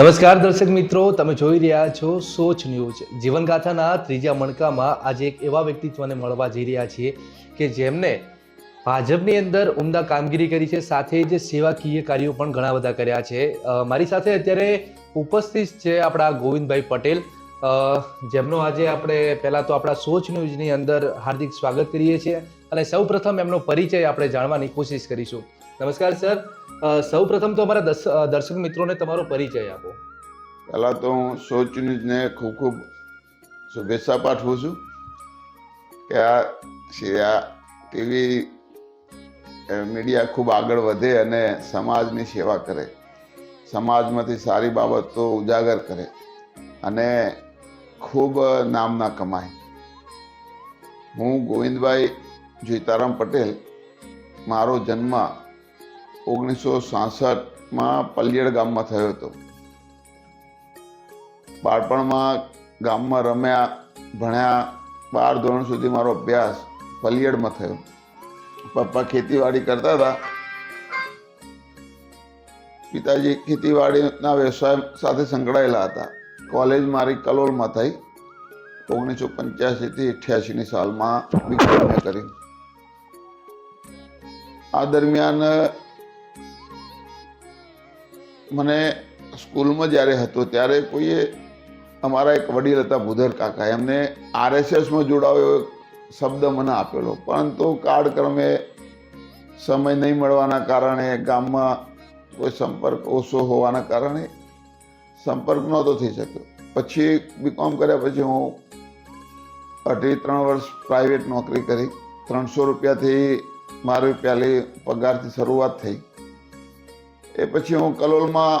નમસ્કાર દર્શક મિત્રો, તમે જોઈ રહ્યા છો સોચ ન્યૂઝ. જીવનગાથાના ત્રીજા મણકામાં આજે એક એવા વ્યક્તિત્વને મળવા જઈ રહ્યા છીએ કે જેમને ભાજપની અંદર ઉમદા કામગીરી કરી છે, સાથે જે સેવાકીય કાર્યો પણ ઘણા બધા કર્યા છે. મારી સાથે અત્યારે ઉપસ્થિત છે આપણા ગોવિંદભાઈ પટેલ. જેમનો આજે આપણે પહેલાં તો આપણા સોચ ન્યૂઝની અંદર હાર્દિક સ્વાગત કરીએ છીએ અને સૌ પ્રથમ એમનો પરિચય આપણે જાણવાની કોશિશ કરીશું. નમસ્કાર, સર. સૌ પ્રથમ તો અમારા દર્શક મિત્રોને તમારો પરિચય આપો. પહેલાં તો હું સોચ ન્યૂઝને ખૂબ ખૂબ શુભેચ્છા પાઠવું છું કે આ આ ટીવી મીડિયા ખૂબ આગળ વધે અને સમાજની સેવા કરે. સમાજમાંથી સારી બાબતો ઉજાગર કરે અને ખૂબ નામના કમાય. હું ગોવિંદભાઈ જીતારામ પટેલ, મારો જન્મ ઓગણીસો સાસઠમાં પલ્યડ ગામમાં થયો હતો. બાળપણમાં ગામમાં રમ્યા, ભણ્યા, બાર ધોરણ સુધી મારો અભ્યાસ પલિયડમાં થયો. પપ્પા ખેતીવાડી કરતા હતા. પિતાજી ખેતીવાડીના વ્યવસાય સાથે સંકળાયેલા હતા. કોલેજ મારી કલોલમાં થઈ. ઓગણીસો પંચ્યાસીથી અઠ્યાસીની સાલમાં બીકોમ મેં કરી. આ દરમિયાન મને સ્કૂલમાં જ્યારે હતો ત્યારે કોઈએ અમારા એક વડીલ હતા ભૂધર કાકા, એમને આરએસએસમાં જોડાવ્યો એક શબ્દ મને આપેલો. પરંતુ કાળક્રમે સમય નહીં મળવાના કારણે ગામમાં કોઈ સંપર્ક ઓછો હોવાના કારણે સંપર્ક નહોતો થઈ શક્યો. પછી બીકોમ કર્યા પછી હું અઢી ત્રણ વર્ષ પ્રાઇવેટ નોકરી કરી. ત્રણસો રૂપિયાથી મારી પહેલી પગારથી શરૂઆત થઈ. એ પછી હું કલોલમાં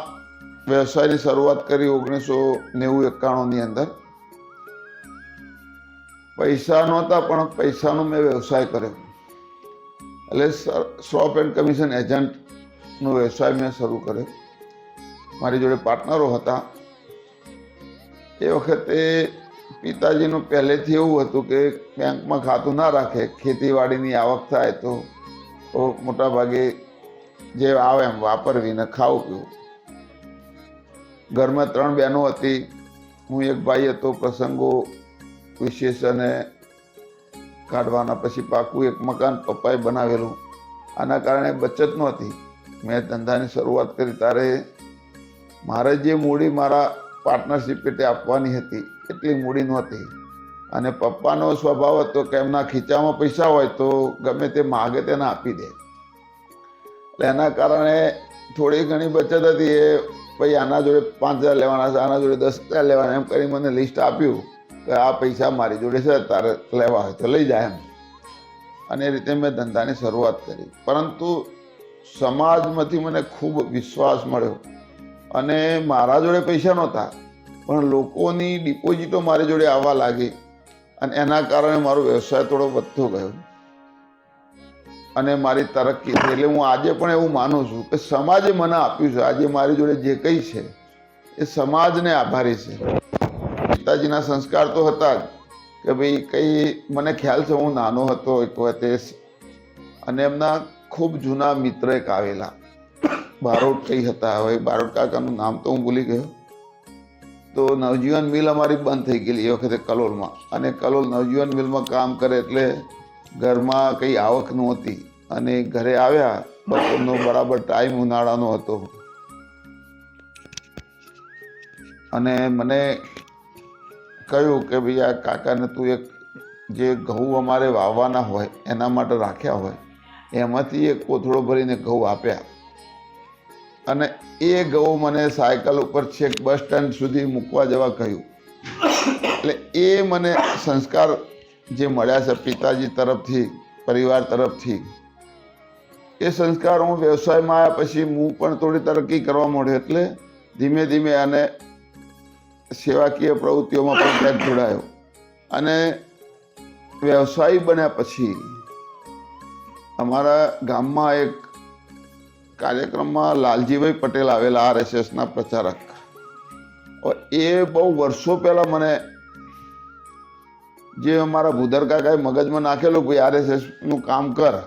વ્યવસાયની શરૂઆત કરી ઓગણીસો નેવું એકાણુંની અંદર. પૈસા નહોતા, પણ પૈસાનો મેં વ્યવસાય કર્યો. એટલે શોપ એન્ડ કમિશન એજન્ટનો વ્યવસાય મેં શરૂ કર્યો. મારી જોડે પાર્ટનરો હતા. એ વખતે પિતાજીનું પહેલેથી એવું હતું કે બેંકમાં ખાતું ના રાખે, ખેતીવાડીની આવક થાય તો તો મોટા ભાગે જે આવે એમ વાપરવીને ખાવું પીવું. ઘરમાં ત્રણ બહેનો હતી. હું એક ભાઈ હતો, પ્રસંગો વિશેષ અને કાઢવાના પછી પાકું એક મકાન પપ્પાએ બનાવેલું. આના કારણે બચત નહોતી. મેં ધંધાની શરૂઆત કરી ત્યારે મારે જે મૂડી મારા પાર્ટનરશીપ પેટે આપવાની હતી, એટલી મૂડી નહોતી. અને પપ્પાનો સ્વભાવ હતો કે એમના ખીચામાં પૈસા હોય તો ગમે તે માગે તેને આપી દે. એના કારણે થોડી ઘણી બચત હતી એ ભાઈ આના જોડે પાંચ હજાર લેવાના છે, આના જોડે દસ હજાર લેવાના એમ કરી મને લિસ્ટ આપ્યું કે આ પૈસા મારી જોડે છે, તારે લેવા હોય તો લઈ જાય એમ. અને એ રીતે મેં ધંધાની શરૂઆત કરી. પરંતુ સમાજમાંથી મને ખૂબ વિશ્વાસ મળ્યો. અને મારા જોડે પૈસા નહોતા, પણ લોકોની ડિપોઝિટો મારી જોડે આવવા લાગી. અને એના કારણે મારો વ્યવસાય થોડો વધતો ગયો. અને મારી તરક્કી થઈ એટલે હું આજે પણ એવું માનું છું કે સમાજે મને આપ્યું છે. આજે મારી જોડે જે કંઈ છે, એ સમાજને આભારી છે. પિતાજીના સંસ્કાર તો હતા જ કે ભાઈ કંઈ મને ખ્યાલ છે, હું નાનો હતો એક વખતે. અને એમના ખૂબ જૂના મિત્ર એક આવેલા. બારોટ કઈ હતા. હવે બારોટ કાકાનું નામ તો હું ભૂલી ગયો. તો નવજીવન મિલ અમારી બંધ થઈ ગયેલી એ વખતે કલોલમાં. અને કલોલ નવજીવન મિલમાં કામ કરે એટલે ઘરમાં કંઈ આવક નહોતી. અને ઘરે આવ્યા બપોરનો બરાબર ટાઈમ ઉનાળાનો હતો. અને મને કહ્યું કે ભાઈ, આ કાકાને તું એક જે ઘઉં અમારે વાવવાના હોય, એના માટે રાખ્યા હોય, એમાંથી એક કોથળો ભરીને ઘઉં આપ્યા. અને એ ઘઉં મને સાયકલ ઉપર છેક બસ સ્ટેન્ડ સુધી મૂકવા જવા કહ્યું. એટલે એ મને સંસ્કાર જે મળ્યા છે પિતાજી તરફથી, પરિવાર તરફથી એ સંસ્કાર હું વ્યવસાયમાં આવ્યા પછી હું પણ થોડી તરક્કી કરવા માંડ્યો. એટલે ધીમે ધીમે અને સેવાકીય પ્રવૃત્તિઓમાં પણ ત્યાં જોડાયો. અને વ્યવસાયી બન્યા પછી અમારા ગામમાં એક કાર્યક્રમમાં લાલજીભાઈ પટેલ આવેલા, આરએસએસના પ્રચારક. એ બહુ વર્ષો પહેલાં મને જે અમારા ભૂદર કાકાએ મગજમાં નાખેલું ભાઈ આરએસએસનું કામ કર.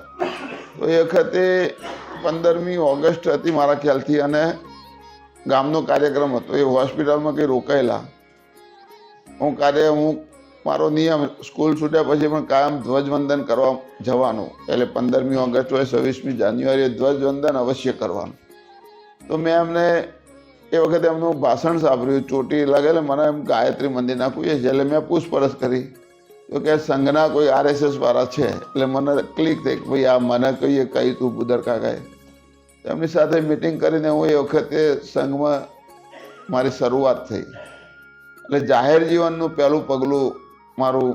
તો એ વખતે પંદરમી ઓગસ્ટ હતી મારા ખ્યાલથી અને ગામનો કાર્યક્રમ હતો. એ હોસ્પિટલમાં કંઈ રોકાયેલા. હું કાર્ય હું મારો નિયમ, સ્કૂલ છૂટ્યા પછી પણ કાયમ ધ્વજવંદન કરવા જવાનું. એટલે પંદરમી ઓગસ્ટ હોય, છવ્વીસમી જાન્યુઆરીએ ધ્વજવંદન અવશ્ય કરવાનું. તો મેં એમને એ વખતે એમનું ભાષણ સાંભળ્યું, ચોટી લાગે મને એમ ગાયત્રી મંદિર નાખવું છે એટલે મેં પૂછપરછ કરી. તો કે સંઘના કોઈ આરએસએસ વાળા છે, એટલે મને ક્લિક થઈ કે ભાઈ આ મને કહીએ કહી તું બુદર કાકાએ. એમની સાથે મિટિંગ કરીને હું એ વખતે સંઘમાં મારી શરૂઆત થઈ. એટલે જાહેર જીવનનું પહેલું પગલું મારું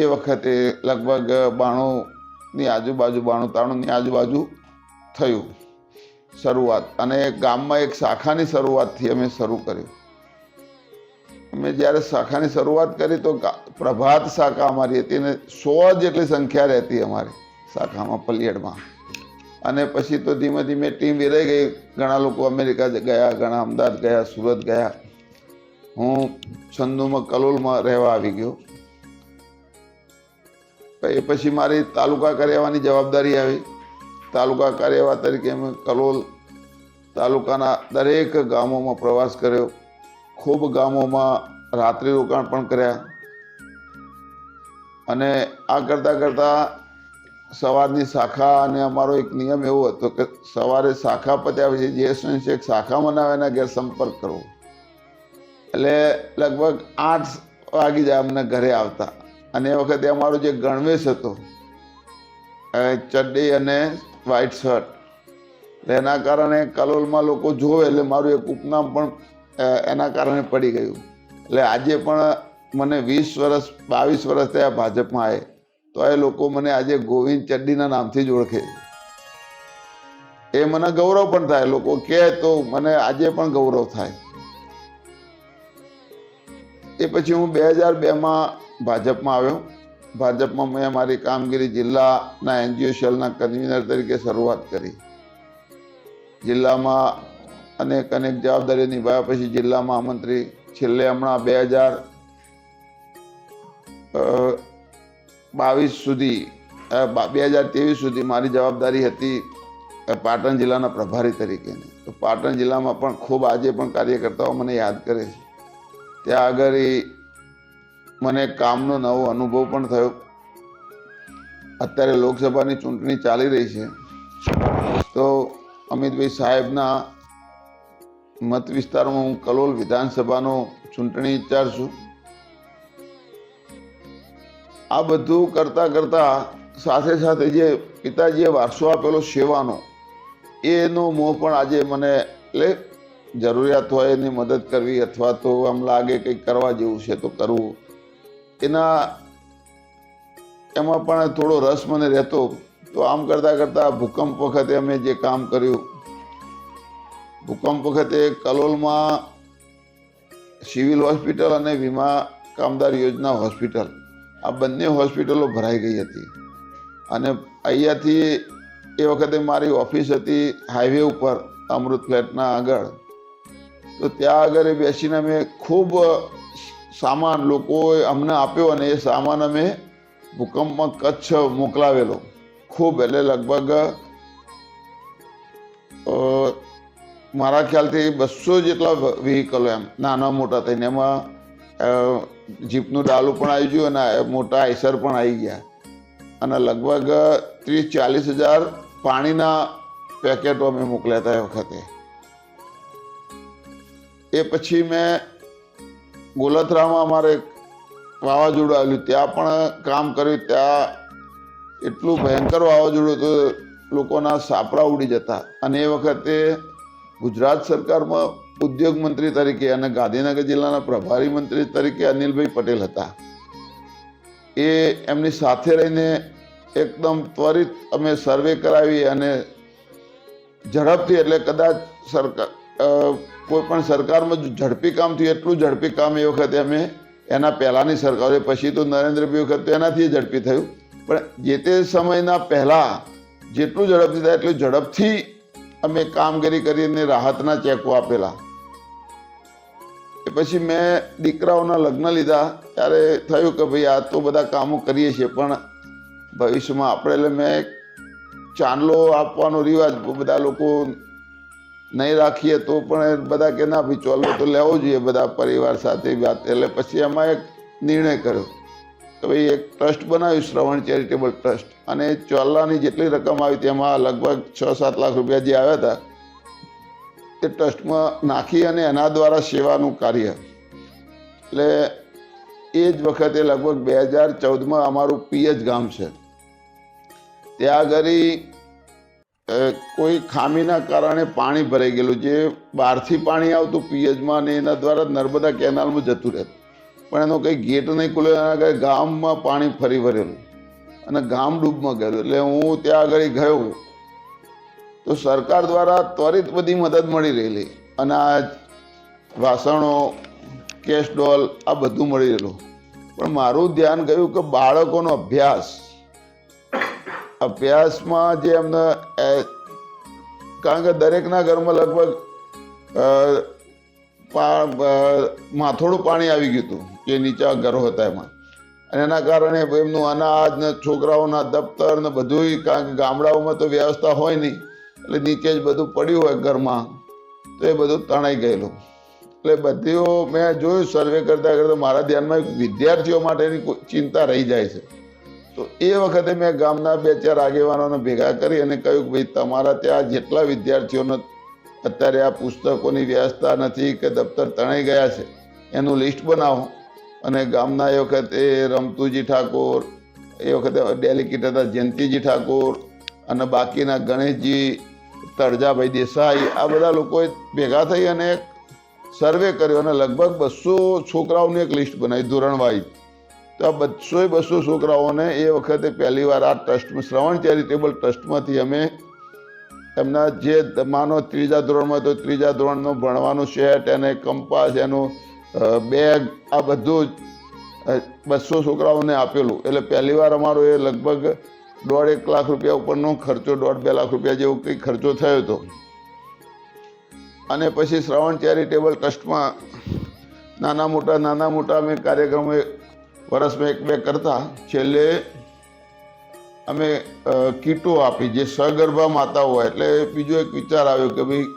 એ વખતે લગભગ બાણુંની આજુબાજુ બાણું ત્રાણુંની આજુબાજુ થયું શરૂઆત. અને ગામમાં એક શાખાની શરૂઆતથી અમે શરૂ કર્યું. અમે જ્યારે શાખાની શરૂઆત કરી તો પ્રભાત શાખા અમારી હતી અને સો જેટલી સંખ્યા રહેતી અમારી શાખામાં, પલિયડમાં. અને પછી તો ધીમે ધીમે ટીમ વિરાઈ ગઈ. ઘણા લોકો અમેરિકા ગયા, ઘણા અમદાવાદ ગયા, સુરત ગયા. હું ચંદુમાં કલોલમાં રહેવા આવી ગયો. એ પછી મારી તાલુકા કાર્યવાની જવાબદારી આવી. તાલુકા કાર્યવાહ તરીકે મેં કલોલ તાલુકાના દરેક ગામોમાં પ્રવાસ કર્યો. ખૂબ ગામોમાં રાત્રિ રોકાણ પણ કર્યા. અને આ કરતાં કરતાં સવારની શાખા અને અમારો એક નિયમ એવો હતો કે સવારે શાખા પત્યા પછી જે સંશય શાખા મનાવે એના ઘેર સંપર્ક કરવો. એટલે લગભગ આઠ વાગી જાય અમને ઘરે આવતા. અને એ વખતે અમારો જે ગણવેશ હતો ચડ્ડી અને વ્હાઇટ શર્ટ એના કારણે કલોલમાં લોકો જોવે એટલે મારું એક ઉપનામ પણ એના કારણે પડી ગયું. એટલે આજે પણ મને વીસ વર્ષ, બાવીસ વર્ષ થયા ભાજપમાં આવે તો એ લોકો મને આજે ગોવિંદ ચડ્ડીના નામથી જ ઓળખે એ મને ગૌરવ પણ થાય. લોકો કહે તો મને આજે પણ ગૌરવ થાય. એ પછી હું બે હજાર બેમાં ભાજપમાં આવ્યો. ભાજપમાં મેં મારી કામગીરી જિલ્લાના એનજીઓ સેલના કન્વીનર તરીકે શરૂઆત કરી. જિલ્લામાં અનેક અનેક જવાબદારીઓ નિભાવ્યા પછી જિલ્લામાં મંત્રી છેલ્લે હમણાં બે હજાર બાવીસ સુધી બે હજાર ત્રેવીસ સુધી મારી જવાબદારી હતી પાટણ જિલ્લાના પ્રભારી તરીકેની. તો પાટણ જિલ્લામાં પણ ખૂબ આજે પણ કાર્યકર્તાઓ મને યાદ કરે છે. ત્યાં આગળ એ મને કામનો નવો અનુભવ પણ થયો. અત્યારે લોકસભાની ચૂંટણી ચાલી રહી છે. તો અમિતભાઈ સાહેબના મત વિસ્તારમાં હું કલોલ વિધાનસભાનો ચૂંટણી ઇન્ચાર્જ છું આ બધું કરતાં કરતાં સાથે સાથે જે પિતાજીએ વારસો આપેલો સેવાનો, એનો મોહ પણ આજે મને એટલે જરૂરિયાત હોય એની મદદ કરવી અથવા તો આમ લાગે કંઈક કરવા જેવું છે તો કરવું. એના એમાં પણ થોડો રસ મને રહેતો. તો આમ કરતાં કરતાં ભૂકંપ વખતે અમે જે કામ કર્યું ભૂકંપ વખતે કલોલમાં સિવિલ હોસ્પિટલ અને વીમા કામદાર યોજના હોસ્પિટલ, આ બંને હોસ્પિટલો ભરાઈ ગઈ હતી. અને અહીંયાથી એ વખતે મારી ઓફિસ હતી હાઈવે ઉપર, અમૃત ફ્લેટના આગળ. તો ત્યાં આગળ એ બેસીને અમે ખૂબ સામાન લોકોએ અમને આપ્યો અને એ સામાન અમે ભૂકંપમાં કચ્છ મોકલાવેલો. ખૂબ એટલે લગભગ મારા ખ્યાલથી બસો જેટલા વ્હીકલો એમ, નાના મોટા થઈને એમાં જીપનું ડાલું પણ આવી ગયું અને મોટા આઈસર પણ આવી ગયા. અને લગભગ ત્રીસ ચાલીસ હજાર પાણીના પેકેટો અમે મોકલ્યા હતા એ વખતે. એ પછી મેં ગોલથરામાં અમારે વાવાઝોડું આવેલું ત્યાં પણ કામ કર્યું. ત્યાં એટલું ભયંકર વાવાઝોડું હતું, લોકોના સાપડા ઉડી જતા. અને એ વખતે ગુજરાત સરકારમાં ઉદ્યોગ મંત્રી તરીકે અને ગાંધીનગર જિલ્લાના પ્રભારી મંત્રી તરીકે અનિલભાઈ પટેલ હતા. એ એમની સાથે રહીને એકદમ ત્વરિત અમે સર્વે કરાવી અને ઝડપથી એટલે કદાચ સરકાર કોઈ પણ સરકારમાં ઝડપી કામ થયું એટલું ઝડપી કામ એ વખતે અમે એના પહેલાંની સરકારે, પછી તો નરેન્દ્રભાઈ વખત એનાથી ઝડપી થયું. પણ જે તે સમયના પહેલાં જેટલું ઝડપથી થાય એટલું ઝડપથી અમે કામગીરી કરીને રાહતના ચેકો આપેલા. એ પછી મેં દીકરાઓના લગ્ન લીધા. ત્યારે થયું કે ભાઈ આ તો બધા કામો કરીએ છીએ, પણ ભવિષ્યમાં આપણે એટલે મેં ચાંદલો આપવાનો રિવાજ બધા લોકો નહીં રાખીએ તો પણ બધા કે ના ભાઈ ચોલો તો લેવો જોઈએ બધા પરિવાર સાથે વાત. એટલે પછી એમાં એક નિર્ણય કર્યો. કે ભાઈ એક ટ્રસ્ટ બનાવ્યું, શ્રવણ ચેરિટેબલ ટ્રસ્ટ. અને ચોલ્લાની જેટલી રકમ આવી તેમાં લગભગ છ સાત લાખ રૂપિયા જે આવ્યા હતા એ ટ્રસ્ટમાં નાખી અને એના દ્વારા સેવાનું કાર્ય. એટલે એ જ વખતે લગભગ બે હજાર ચૌદમાં અમારું પીએચ ગામ છે. ત્યાં આગળ કોઈ ખામીના કારણે પાણી ભરાઈ ગયેલું, જે બહારથી પાણી આવતું પીએચમાં ને એના દ્વારા નર્મદા કેનાલમાં જતું રહેતું. પણ એનો કંઈ ગેટ નહીં ખુલ્યો, એના આગળ ગામમાં પાણી ફરી વળેલું. અને ગામ ડૂબમાં ગયેલું. એટલે હું ત્યાં આગળ ગયો. તો સરકાર દ્વારા ત્વરિત બધી મદદ મળી રહેલી. અનાજ વાસણો કેશ ડોલ, આ બધું મળી રહેલું. પણ મારું ધ્યાન ગયું કે બાળકોનો અભ્યાસ. અભ્યાસમાં જે એમને કારણ કે દરેકના ઘરમાં લગભગ માથોડું પાણી આવી ગયું હતું. જે નીચા ઘરો હતા એમાં. અને એના કારણે એમનું અનાજ ને છોકરાઓના દફતર ને બધું કારણ કે ગામડાઓમાં તો વ્યવસ્થા હોય નહીં. એટલે નીચે જ બધું પડ્યું હોય ઘરમાં, તો એ બધું તણાઈ ગયેલું. એટલે બધીઓ મેં જોયું સર્વે કરતાં કરતાં મારા ધ્યાનમાં વિદ્યાર્થીઓ માટેની ચિંતા રહી જાય છે. તો એ વખતે મેં ગામના બે ચાર આગેવાનોને ભેગા કરી અને કહ્યું કે ભાઈ, તમારા ત્યાં જેટલા વિદ્યાર્થીઓને અત્યારે આ પુસ્તકોની વ્યવસ્થા નથી કે દફતર તણાઈ ગયા છે, એનું લિસ્ટ બનાવો. અને ગામના એ વખતે રમતુજી ઠાકોર, એ વખતે ડેલિકેટ હતા જયંતિજી ઠાકોર અને બાકીના ગણેશજી, તળજાભાઈ દેસાઈ, આ બધા લોકોએ ભેગા થઈ અને એક સર્વે કર્યો અને લગભગ બસો છોકરાઓની એક લિસ્ટ બનાવી ધોરણ વાઇઝ તો આ બસો બસો છોકરાઓને એ વખતે પહેલી વાર આ ટ્રસ્ટમાં, શ્રવણ ચેરિટેબલ ટ્રસ્ટમાંથી અમે એમના જે માનો ત્રીજા ધોરણમાં તો ત્રીજા ધોરણનું ભણવાનું સેટ અને કંપાસ એનું બેગ આ બધું જ બસો છોકરાઓને આપેલું. એટલે પહેલી વાર અમારો એ લગભગ દોઢ એક લાખ રૂપિયા ઉપરનો ખર્ચો, દોઢ બે લાખ રૂપિયા જેવો કંઈક ખર્ચો થયો હતો. અને પછી શ્રવણ ચેરિટેબલ ટ્રસ્ટમાં નાના મોટા નાના મોટા અમે કાર્યક્રમો વર્ષમાં એક, બે કરતા. છેલ્લે અમે કીટો આપી, જે સગર્ભા માતા હોય. એટલે બીજો એક વિચાર આવ્યો કે ભાઈ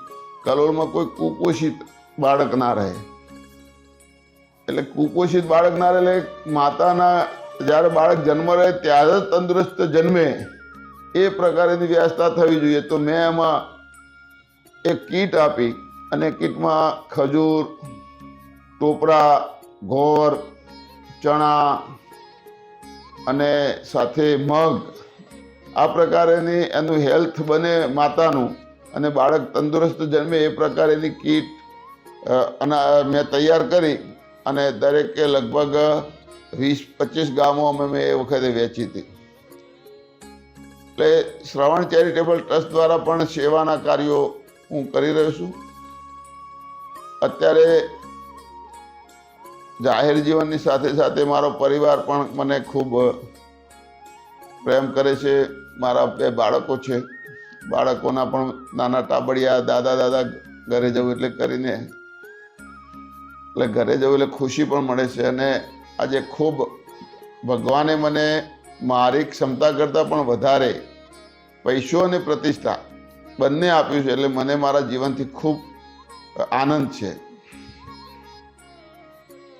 કલોલમાં કોઈ કુપોષિત બાળક ના રહે. એટલે કુપોષિત બાળક ના એટલે માતાના જ્યારે બાળક જન્મ રહે, ત્યારે જ તંદુરસ્ત જન્મે. એ પ્રકારની વ્યવસ્થા થવી જોઈએ. તો મેં એમાં એક કીટ આપી અને કીટમાં ખજૂર, ટોપરા ઘોર ચણા અને સાથે મગ. આ પ્રકારેની એનું હેલ્થ બને માતાનું અને બાળક તંદુરસ્ત જન્મે એ પ્રકારેની કીટ અને, મેં તૈયાર કરી. અને દરેકે લગભગ વીસ, પચીસ ગામો અમે મેં એ વખતે વેચી હતી. એટલે શ્રવણ ચેરિટેબલ ટ્રસ્ટ દ્વારા પણ સેવાના કાર્યો હું કરી રહ્યો છું. અત્યારે જાહેર જીવનની સાથે સાથે મારો પરિવાર પણ મને ખૂબ પ્રેમ કરે છે. મારા બે બાળકો છે. બાળકોના પણ નાના ટાબડિયા દાદા દાદા ઘરે જવું એટલે કરીને એટલે ઘરે જવું એટલે ખુશી પણ મળે છે અને આજે ખૂબ ભગવાને મને મારી ક્ષમતા કરતાં પણ વધારે પૈસો અને પ્રતિષ્ઠા બંને આપ્યું છે એટલે મને મારા જીવનથી ખૂબ આનંદ છે.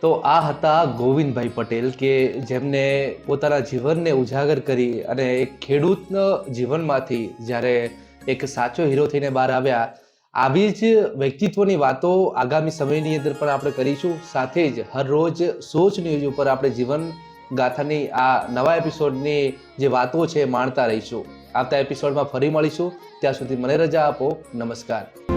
તો આ હતા ગોવિંદભાઈ પટેલ કે જેમને પોતાના જીવનને ઉજાગર કરી અને એક ખેડૂતના જીવનમાંથી જ્યારે એક સાચો હીરો થઈને બહાર આવ્યા આવી જ વ્યક્તિત્વની વાતો આગામી સમયની અંદર પણ આપણે કરીશું. સાથે જ હરરોજ સોચ ન્યૂઝ ઉપર આપણે જીવન ગાથાની આ નવા એપિસોડની જે વાતો છે માણતા રહીશું. આવતા એપિસોડમાં ફરી મળીશું. ત્યાં સુધી મને રજા આપો. નમસ્કાર.